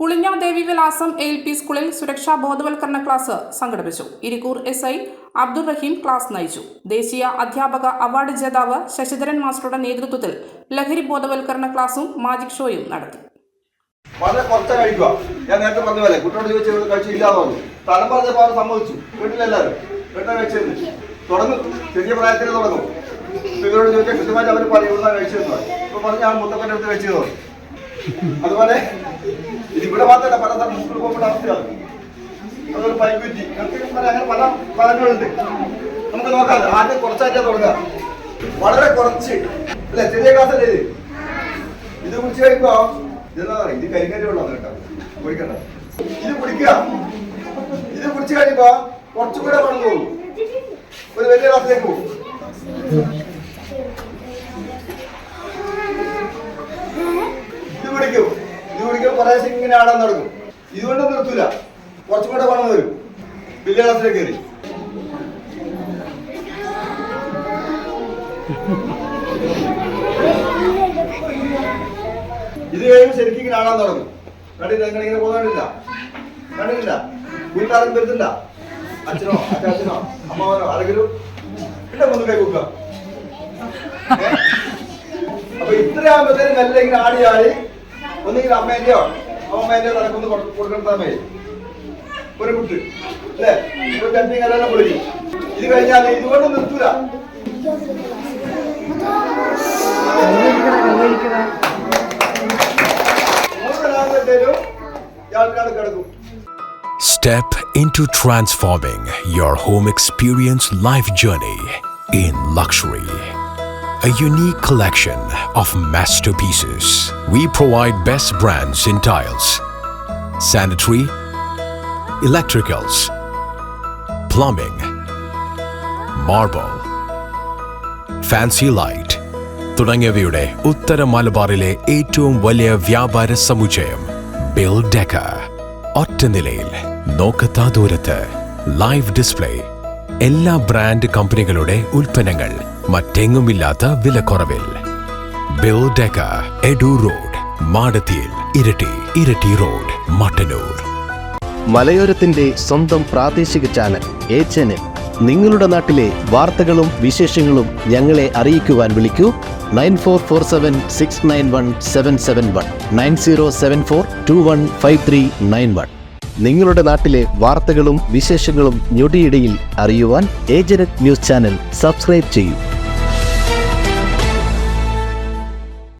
കുളിഞ്ഞ ദേവി വിലാസം L P സ്കൂളിൽ സുരക്ഷാ ബോധവൽക്കരണ ക്ലാസ് സംഘടിപ്പിച്ചു. Irikkur S I Abdul Rahim class നയിച്ചു. ദേശീയ അധ്യാപക അവാർഡ് ജേതാവ് ശശിധരൻ മാസ്റ്ററുടെ നേതൃത്വത്തിൽ ലഹരി ബോധവൽക്കരണ ക്ലാസും മാജിക് ഷോയും നടത്തി. വളരെ കുറച്ച് കഴിക്കുക. ഞാൻ നേരത്തെ പറഞ്ഞ പോലെ കുട്ടിയോട് ചോദിച്ചു ഇവർ കഴിച്ചില്ല എന്ന് പറഞ്ഞു സ്ഥലം പറഞ്ഞപ്പോൾ അവർ സമ്മതിച്ചു. വീട്ടിലെല്ലാവരും വീട്ടിൽ കഴിച്ചിരുന്നു തുടങ്ങും. ചെറിയ പ്രായത്തിൽ തുടങ്ങും. ഇവരോട് ചോദിച്ചാൽ കൃത്യമായിട്ട് അവർ പറയും കഴിച്ചിരുന്നു ഇപ്പൊ പറഞ്ഞ ആ മുത്തപ്പന്റെ അടുത്ത് കഴിച്ചത് അതുപോലെ ഇത് ഇവിടെ മാത്രമല്ല പല സ്ഥലം സ്കൂളിൽ പോകുമ്പോൾ അവസ്ഥയാണ് അതൊരു പൈക്കുറ്റി അങ്ങനെ പല പലരുണ്ട് നമുക്ക് നോക്കാം. ആദ്യം കുറച്ചായിട്ടാ തുടങ്ങുക വളരെ കുറച്ച്. അല്ലെ? ചെറിയ ക്ലാസ് അല്ലേ ഇത്? ഇത് കുടിച്ച് കഴിക്കുമ്പോ ഇതെന്താ ഇത് കരിങ്കരി വെള്ളം കേട്ടോ. കുടിക്കണ്ട. ഇത് കുടിക്കുക. ഇത് കുടിച്ച് കഴിയുമ്പോ കുറച്ചും കൂടെ വെള്ളം പോകും. ഒരു വലിയ ക്ലാസ്സിലേക്ക് പോകും. ഇങ്ങനെ ആടാൻ നടക്കും ഇതുകൊണ്ട് നിർത്തൂല. കുറച്ചും കൂടെ പണം വരും. വലിയ കയറി. ഇത് കഴിയുമ്പോൾ ശരിക്കും ഇങ്ങനെ ആടാൻ തുടങ്ങും. കണ്ടില്ല? നിങ്ങൾ ഇങ്ങനെ പോകുന്നില്ല കണ്ടില്ല വീട്ടാരും വരുന്നില്ല. അച്ഛനോ അച്ഛനോ അമ്മാവനോ ആരെങ്കിലും ഇല്ല ഒന്ന് കൈ കൊടുക്കുക. അപ്പൊ ഇത്രയാകുമ്പോഴത്തേനും മെല്ലെ ഇങ്ങനെ ആടി ആടി ഒന്നുകിൽ അമ്മേന്റെയോ അമ്മേന്റെയോ തലക്കൊന്ന് കൊടു- കൊടുക്കണം മതി ഒരു കുട്ടി അല്ലേ? ഒരു ചട്ടി കല്ലെല്ലാം പൊളിക്കും ഇത് കഴിഞ്ഞാൽ ഇതുകൊണ്ട് നിർത്തൂല. Step into transforming your home experience life journey in luxury. A unique collection of masterpieces. We provide best brands in tiles, sanitary, electricals, plumbing, marble, fancy light തുടങ്ങിയവയുടെ ഉത്തര മലബാറിലെ ഏറ്റവും വലിയ വ്യാപാര സമുച്ചയം ബിൽ ഡെക്ക ഒറ്റ നിലയിൽ നോക്കത്താ ദൂരത്ത് ലൈവ് ഡിസ്പ്ലേ എല്ലാ ബ്രാൻഡ് കമ്പനികളുടെ ഉൽപ്പന്നങ്ങൾ മറ്റെങ്ങുമില്ലാത്ത വിലക്കുറവിൽ. ഡെക്ക എഡു റോഡ് മാടത്തിയിൽ ഇരട്ടി ഇരട്ടി റോഡ് മട്ടന്നൂർ. മലയോരത്തിന്റെ സ്വന്തം പ്രാദേശിക ചാനൽ എ നിങ്ങളുടെ നാട്ടിലെ വാർത്തകളും വിശേഷങ്ങളും ഞങ്ങളെ അറിയിക്കുവാൻ വിളിക്കൂ. Nine four four seven six nine one seven seven one nine zero seven four two one five three nine one. നിങ്ങളുടെ നാട്ടിലെ വാർത്തകളും വിശേഷങ്ങളും ഞൊടിയിടയിൽ അറിയുവാൻ ഏജനറ്റ് ന്യൂസ് ചാനൽ സബ്സ്ക്രൈബ് ചെയ്യൂ.